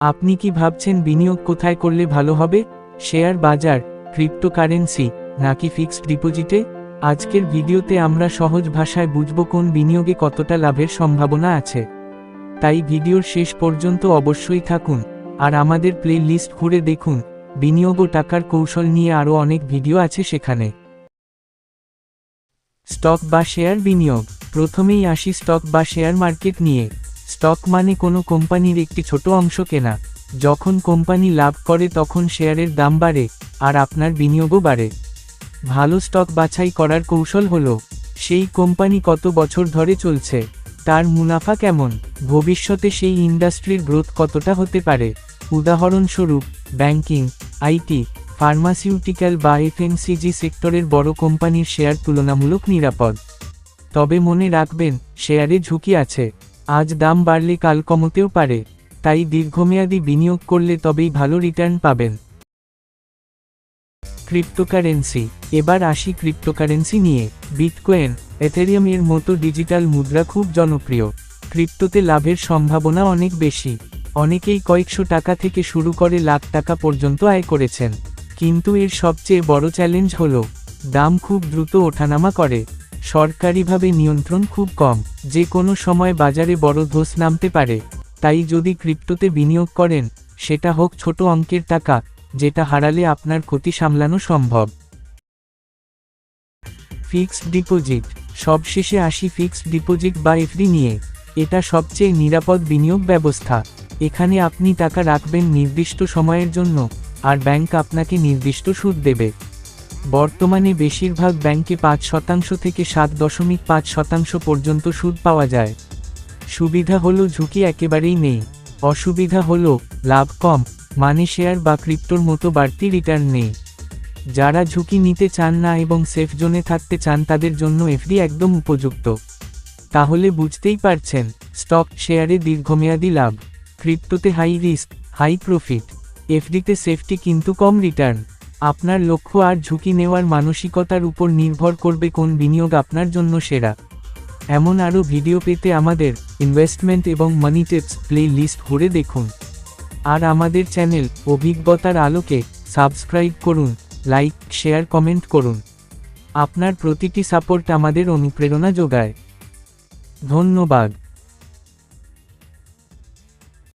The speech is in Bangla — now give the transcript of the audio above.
আপনি কি ভাবছেন বিনিয়োগ কোথায় করলে ভালো হবে? শেয়ার বাজার, ক্রিপ্টোকারেন্সি, নাকি ফিক্সড ডিপোজিটে? আজকের ভিডিওতে আমরা সহজ ভাষায় বুঝব কোন বিনিয়োগে কতটা লাভের সম্ভাবনা আছে। তাই ভিডিওর শেষ পর্যন্ত অবশ্যই থাকুন, আর আমাদের প্লে লিস্ট ঘুরে দেখুন, বিনিয়োগ ও টাকার কৌশল নিয়ে আরও অনেক ভিডিও আছে সেখানে। স্টক বা শেয়ার বিনিয়োগ, প্রথমেই আসি স্টক বা শেয়ার মার্কেট নিয়ে। স্টক মানে কোনো কোম্পানির একটি ছোট অংশ কেনা। যখন কোম্পানি লাভ করে তখন শেয়ারের দাম বাড়ে, আর আপনার বিনিয়োগও বাড়ে। ভালো স্টক বাছাই করার কৌশল হল, সেই কোম্পানি কত বছর ধরে চলছে, তার মুনাফা কেমন, ভবিষ্যতে সেই ইন্ডাস্ট্রির গ্রোথ কতটা হতে পারে। উদাহরণস্বরূপ, ব্যাংকিং আইটি ফার্মাসিউটিক্যাল বা এফএমসিজি সেক্টরের বড় কোম্পানির শেয়ার তুলনামূলক নিরাপদ। তবে মনে রাখবেন, শেয়ারে ঝুঁকি আছে। আজ দাম বাড়লে কাল কমতেও পারে, তাই দীর্ঘমেয়াদী বিনিয়োগ করলে তবেই ভালো রিটার্ন পাবেন। ক্রিপ্টোকারেন্সি, এবার আসি ক্রিপ্টোকারেন্সি নিয়ে। বিটকয়েন, এথেরিয়াম এর মতো ডিজিটাল মুদ্রা খুব জনপ্রিয়। ক্রিপ্টোতে লাভের সম্ভাবনা অনেক বেশি। অনেকেই কয়েকশো টাকা থেকে শুরু করে লাখ টাকা পর্যন্ত আয় করেছেন। কিন্তু এর সবচেয়ে বড় চ্যালেঞ্জ হল, দাম খুব দ্রুত ওঠানামা করে। সরকারিভাবে নিয়ন্ত্রণ খুব কম, যে কোনো সময় বাজারে বড় ধস নামতে পারে। তাই যদি ক্রিপ্টোতে বিনিয়োগ করেন, সেটা হোক ছোট অঙ্কের টাকা, যেটা হারালে আপনার ক্ষতি সামলানো সম্ভব। ফিক্সড ডিপোজিট, সবশেষে আসি ফিক্সড ডিপোজিট বা এফডি নিয়ে। এটা সবচেয়ে নিরাপদ বিনিয়োগ ব্যবস্থা। এখানে আপনি টাকা রাখবেন নির্দিষ্ট সময়ের জন্য, আর ব্যাংক আপনাকে নির্দিষ্ট সুদ দেবে। বর্তমানে বেশিরভাগ ব্যাংকে পাঁচ শতাংশ থেকে সাত দশমিক পাঁচ শতাংশ পর্যন্ত সুদ পাওয়া যায়। সুবিধা হলো ঝুঁকি একেবারেই নেই। অসুবিধা হলো, লাভ কম মানে শেয়ার বা ক্রিপ্টোর মতো বাড়তি রিটার্ন নেই। যারা ঝুঁকি নিতে চান না এবং সেফ জোনে থাকতে চান তাদের জন্য এফডি একদম উপযুক্ত। তাহলে বুঝতেই পারছেন, স্টক শেয়ারে দীর্ঘমেয়াদী লাভ। ক্রিপ্টোতে হাই রিস্ক, হাই প্রফিট। এফডিতে সেফটি কিন্তু কম রিটার্ন। আপনার লক্ষ্য আর ঝুঁকি নেওয়ার মানসিকতার উপর নির্ভর করবে কোন বিনিয়োগ আপনার জন্য সেরা। এমন আরও ভিডিও পেতে আমাদের ইনভেস্টমেন্ট এবং মানি টিপস প্লে লিস্ট ঘুরে দেখুন। আর আমাদের চ্যানেল অভিজ্ঞতার আলোকে সাবস্ক্রাইব করুন, লাইক, শেয়ার, কমেন্ট করুন। আপনার প্রতিটি সাপোর্ট আমাদের অনুপ্রেরণা যোগায়। ধন্যবাদ।